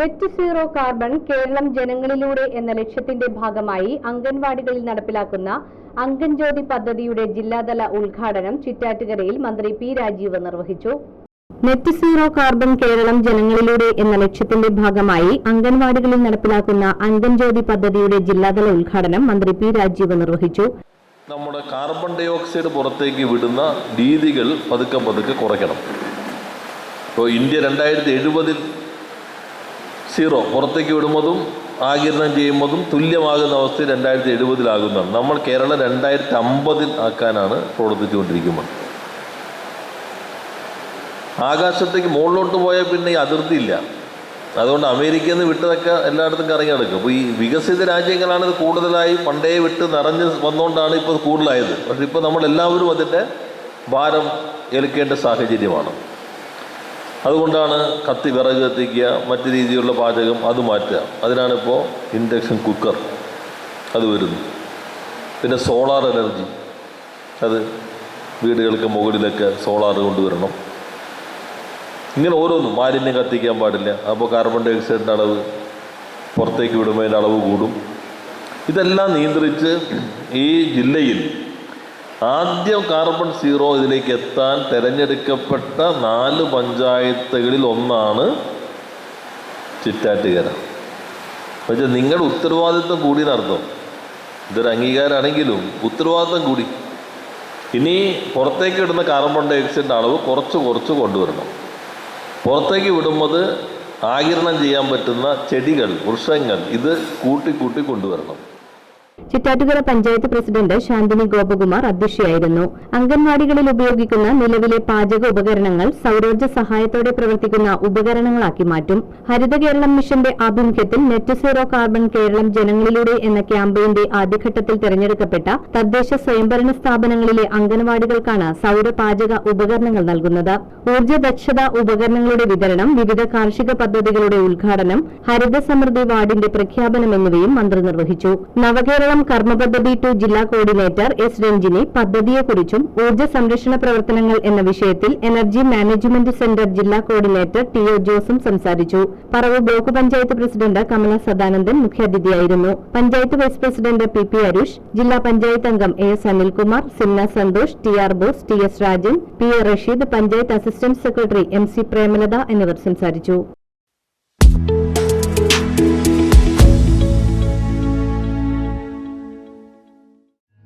Net zero carbon Keralam ജനങ്ങളിലൂടെ എന്ന ലക്ഷ്യത്തിന്റെ ഭാഗമായി അംഗൻവാടികളിൽ നടപ്പിലാക്കുന്ന അംഗൻജ്യോതി പദ്ധതിയുടെ ജില്ലാതല ഉദ്ഘാടനം ചിറ്റാറ്റുകരയിൽ മന്ത്രി പി രാജീവ് നിർവഹിച്ചു. നെറ്റ് സീറോ കാർബൺ കേരളം ജനങ്ങളിലൂടെ എന്ന ലക്ഷ്യത്തിന്റെ ഭാഗമായി അംഗൻവാടികളിൽ നടപ്പിലാക്കുന്ന അംഗൻജ്യോതി പദ്ധതിയുടെ ജില്ലാതല ഉദ്ഘാടനം മന്ത്രി പി രാജീവ് നിർവഹിച്ചു. നമ്മുടെ കാർബൺ ഡൈ ഓക്സൈഡ് പുറത്തേക്ക് വിടുന്ന രീതികൾ പതുക്കെ പതുക്കെ കുറയ്ക്കണം. ഇപ്പോൾ ഇന്ത്യ രണ്ടായിരത്തി എഴുപതിൽ സീറോ. പുറത്തേക്ക് വിടുന്നതും ആകിരണം ചെയ്യുന്നതും തുല്യമാകുന്ന അവസ്ഥ രണ്ടായിരത്തി എഴുപതിലാകുന്നതാണ് നമ്മൾ കേരളം രണ്ടായിരത്തി അമ്പതിൽ ആക്കാനാണ് പ്രവർത്തിച്ചുകൊണ്ടിരിക്കുന്നത്. ആകാശത്തേക്ക് മുകളിലോട്ട് പോയാൽ പിന്നെ ഈ അതിർത്തി ഇല്ല. അതുകൊണ്ട് അമേരിക്കയിൽ നിന്ന് വിട്ടതൊക്കെ എല്ലായിടത്തും കറങ്ങി നടക്കും അപ്പോൾ ഈ വികസിത രാജ്യങ്ങളാണ് ഇത് കൂടുതലായി പണ്ടേ വിട്ട് നിറഞ്ഞ് വന്നുകൊണ്ടാണ് ഇപ്പോൾ കൂടുതലായത്. പക്ഷെ ഇപ്പോൾ നമ്മളെല്ലാവരും അതിന്റെ ഭാരം ഏൽക്കേണ്ട സാഹചര്യമാണ്. അതുകൊണ്ടാണ് കത്തി വിറക് കത്തിക്കുക മറ്റ് രീതിയിലുള്ള പാചകം അത് മാറ്റുക. അതിനാണിപ്പോൾ ഇൻഡക്ഷൻ കുക്കർ അത് വരുന്നു പിന്നെ സോളാർ എനർജി അത് വീടുകൾക്ക് മുകളിലൊക്കെ സോളാർ കൊണ്ടുവരണം. ഇങ്ങനെ ഓരോന്നും. മാലിന്യം കത്തിക്കാൻ പാടില്ല. അപ്പോൾ കാർബൺ ഡൈ ഓക്സൈഡിന്റെ അളവ് പുറത്തേക്ക് വിടുമ്പോൾ അതിന്റെ അളവ് കൂടും. ഇതെല്ലാം നിയന്ത്രിച്ച് ഈ ജില്ലയിൽ ആദ്യം കാർബൺ സീറോ ഇതിലേക്ക് എത്താൻ തിരഞ്ഞെടുക്കപ്പെട്ട നാല് പഞ്ചായത്തുകളിൽ ഒന്നാണ് ചിറ്റാറ്റുകര. പക്ഷെ നിങ്ങളുടെ ഉത്തരവാദിത്വം കൂടി നടത്തും ഇതൊരു അംഗീകാരമാണെങ്കിലും ഉത്തരവാദിത്വം കൂടി. ഇനി പുറത്തേക്ക് വിടുന്ന കാർബൺ ഡയോക്സൈഡിന്റെ അളവ് കുറച്ച് കുറച്ച് കൊണ്ടുവരണം. പുറത്തേക്ക് വിടുമ്പോൾ ആകിരണം ചെയ്യാൻ പറ്റുന്ന ചെടികൾ വൃക്ഷങ്ങൾ ഇത് കൂട്ടി കൂട്ടി കൊണ്ടുവരണം. ചിറ്റാറ്റുകര പഞ്ചായത്ത് പ്രസിഡന്റ് ശാന്തിനി ഗോപകുമാർ അധ്യക്ഷയായിരുന്നു. അംഗൻവാടികളിൽ ഉപയോഗിക്കുന്ന നിലവിലെ പാചക ഉപകരണങ്ങൾ സൌരോർജ സഹായത്തോടെ പ്രവർത്തിക്കുന്ന ഉപകരണങ്ങളാക്കി മാറ്റും. ഹരിത കേരളം മിഷന്റെ ആഭിമുഖ്യത്തിൽ നെറ്റ് സീറോ കാർബൺ കേരളം ജനങ്ങളിലൂടെ എന്ന ക്യാമ്പയിന്റെ ആദ്യഘട്ടത്തിൽ തെരഞ്ഞെടുക്കപ്പെട്ട തദ്ദേശ സ്വയംഭരണ സ്ഥാപനങ്ങളിലെ അംഗൻവാടികൾക്കാണ് സൌര പാചക ഉപകരണങ്ങൾ നൽകുന്നത്. ഊർജ ദക്ഷത ഉപകരണങ്ങളുടെ വിതരണം വിവിധ കാർഷിക പദ്ധതികളുടെ ഉദ്ഘാടനം ഹരിത സമൃദ്ധി വാർഡിന്റെ പ്രഖ്യാപനം എന്നിവയും മന്ത്രി നിർവഹിച്ചു. നവകേരളം കർമ്മ പദ്ധതി ടു ജില്ലാ കോർഡിനേറ്റർ എസ് രഞ്ജിനി പദ്ധതിയെക്കുറിച്ചും ഊർജ സംരക്ഷണ പ്രവർത്തനങ്ങൾ എന്ന വിഷയത്തിൽ എനർജി മാനേജ്മെന്റ് സെന്റർ ജില്ലാ കോർഡിനേറ്റർ ടി ഒ ജോസും സംസാരിച്ചു. Paravur block panchayat president Kamala Sadanandan മുഖ്യാതിഥിയായിരുന്നു. Panchayat vice president P P Arush ജില്ലാ പഞ്ചായത്ത് അംഗം A S Anilkumar Simna Santhosh T R Bose T S Rajan P A Rasheed panchayat assistant secretary M C Premalatha എന്നിവർ സംസാരിച്ചു.